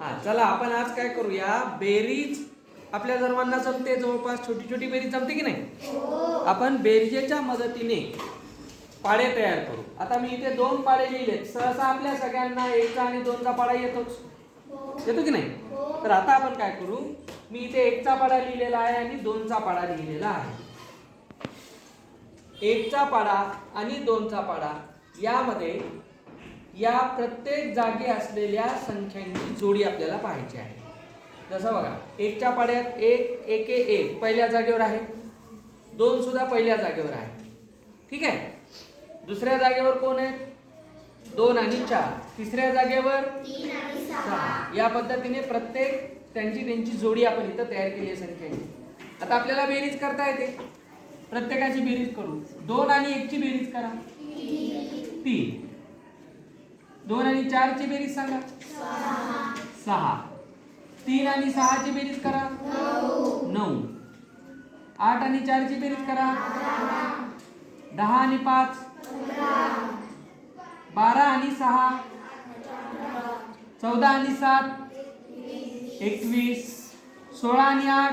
हा चला आपण आज काय करूया? बेरीज आपल्या सर्वांना जमते जवळपास छोटी छोटी बेरीज जमते की नाही? आपण बेरीजेच्या मदतीने पाडे तयार करू. आता मी इथे दोन पाडे लिहिलेत सहसा आपल्या सगळ्यांना एकचा आणि दोनचा पाडा येतोच. येतो की नाही? तर आता आपण काय करू? मी इथे एकचा पाडा लिहिलेला आहे आणि दोनचा पाडा लिहिलेला आहे. एकचा पाडा आणि दोनचा पाडा यामध्ये या प्रत्येक जागी असलेल्या संख्यांची जोडी आपल्याला पाहायची आहे. जसं बघा एकच्या पाड्यात एक एक एक पहिल्या जागेवर आहे. दोन सुद्धा पहिल्या जागेवर आहे. ठीक आहे? दुसऱ्या जागेवर कोण आहे? दोन आणि चार. तिसऱ्या जागेवर सहा. या पद्धतीने प्रत्येक त्यांची त्यांची जोडी आपण इथं तयार केली आहे संख्येची. आता आपल्याला बेरीज करता येते. प्रत्येकाची बेरीज करू. दोन आणि एकची बेरीज करा. तीन. दोन आणि चारची बेरीज सांगा. सहा. तीन आणि सहाची बेरीज करा. नऊ. आठ आणि चारची बेरीज करा. दहा आणि पाच. बारा आणि सहा. चौदा आणि सात. एकवीस. सोळा आणि आठ.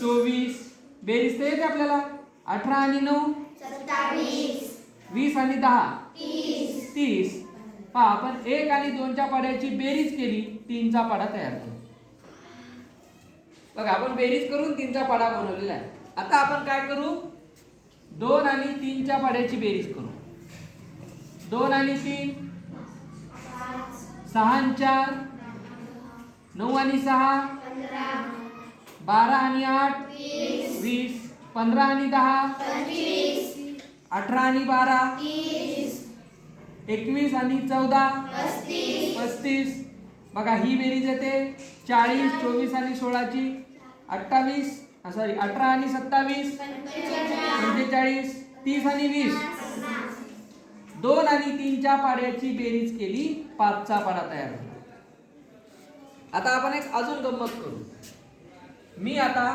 चोवीस. बेरीज तर येते आपल्याला. अठरा आणि नऊ. वीस आणि दहा. तीस. हा आपण एक आणि दोनच्या पाड्याची बेरीज केली तीनचा पाडा तयार करू. बघा आपण बेरीज करून तीनचा पाडा बनवलेला आहे. आता आपण काय करू? दोन आणि तीनच्या पाड्याची बेरीज करू. दोन आणि तीन सहा आणि चार नऊ आणि सहा बारा आणि आठ वीस पंधरा आणि दहा अठरा आणि बारा एकवीस आणि चौदा. पस्तीस. बघा ही बेरीज येते. चाळीस चोवीस आणि सोळाची. अठ्ठावीस सॉरी अठरा आणि सत्तावीस. पंचेचाळीस तीस आणि वीस. दोन आणि तीनच्या पाड्याची बेरीज केली पाचचा पाडा तयार झाला. आता आपण एक अजून गंमत करू. मी आता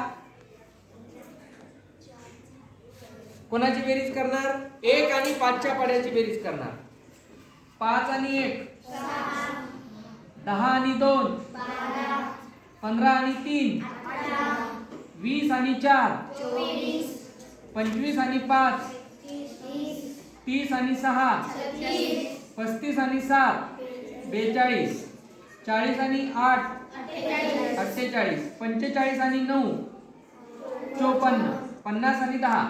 कोणाची बेरीज करणार? एक आणि पाचच्या पाड्याची बेरीज करणार. पाच आणि एक. दहा आणि दोन. पंधरा आणि तीन. वीस आणि चार. पंचवीस आणि पाच. तीस. आणि सहा. पस्तीस आणि सात. बेचाळीस. चाळीस आणि आठ. अठ्ठेचाळीस. पंचेचाळीस आणि नऊ. चोपन्न. पन्नास आणि दहा.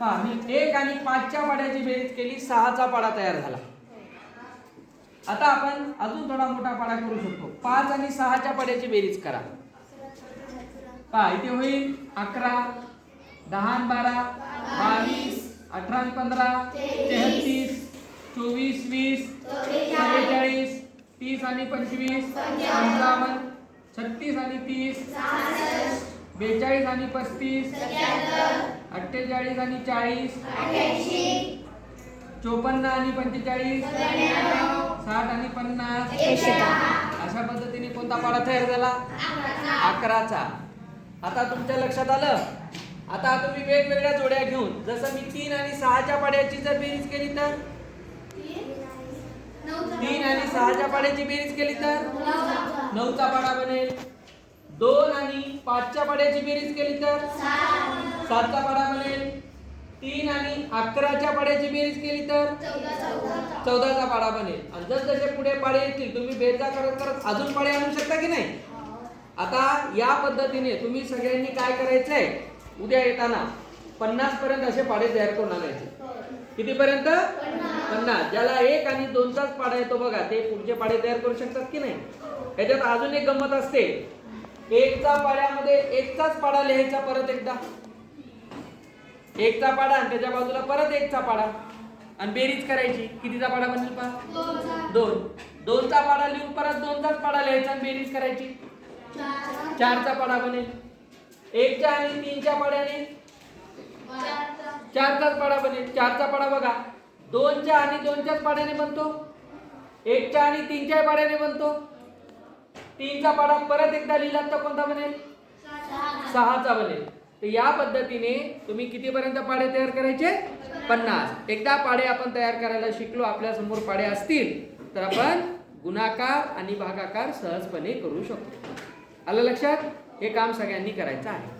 हा मी एक आणि पाचच्या पाड्याची बेरीज केली. सहाचा पाडा तयार झाला. आता आपण अजून थोडा मोठा पाडा करू शकतो. पाच आणि सहाच्या पाड्याची बेरीज करा. पहा इथे होईल अकरा दहा आणि बारा बावीस अठरा आणि पंधरा तेहतीस चोवीस वीस चव्वेचाळीस तीस आणि पंचवीस पंचावन्न छत्तीस आणि तीस बेचाळीस आणि पस्तीस अठ्ठेचाळीस आणि चाळीस चोपन्न आणि पंचेचाळीस साठ आणि पन्नास. अशा पद्धतीने कोणता पाडा तयार झाला? अकराचा. आता तुमच्या लक्षात आलं? आता तुम्ही वेगवेगळ्या जोड्या घेऊन जसं मी तीन आणि सहाच्या पाड्याची जर बेरीज केली तर? तीन आणि सहाच्या पाड्याची बेरीज केली तर? नऊचा पाडा बनेल. दोन आणि पाचच्या पाड्याची बेरीज केली तर? सातचा पाडा बनेल. तीन आणि अकराच्या पाड्याची बेरीज केली तर? चौदाचा पाडा बनेल. आणि जस जसे पुढे पाडे येतील तुम्ही बेरजा करत करत अजून पाडे आणू शकता की नाही? आता या पद्धतीने तुम्ही सगळ्यांनी काय करायचंय? उद्या येताना पन्नास पर्यंत असे पाडे तयार करून आणायचे. कितीपर्यंत? पन्नास. ज्याला एक आणि दोनचाच पाडा येतो बघा ते पुढचे पाडे तयार करू शकतात की नाही? याच्यात अजून एक गंमत असते. एकचा पाड्यामध्ये एकचाच पाडा लिहायचा परत एकदा. एकचा पाडा आणि त्याच्या बाजूला परत एकचा पाडा. आणि बेरीज करायची. कितीचा पाडा बनेल पहा? दोन. दोनचा पाडा लिहून परत दोनचाच पाडा लिहायचा आणि बेरीज करायची. चारचा. पाडा बनेल. एकच्या आणि तीनच्या पाड्याने? चारचाच पाडा बनेल. चारचा पाडा बघा. दोनच्या आणि दोनच्याच पाड्याने बनतो. एकच्या आणि तीनच्या पाड्याने बनतो. तीनचा पाडा परत एकदा लिहिला तर कोणता बनेल? सहाचा बनेल. तर या पद्धतीने तुम्ही कितीपर्यंत पाडे तयार करायचे? पन्नास. एकदा पाडे आपण तयार करायला शिकलो आपल्यासमोर पाडे असतील तर आपण गुणाकार आणि भागाकार सहजपणे करू शकतो. आलं लक्षात? हे काम सगळ्यांनी करायचं आहे.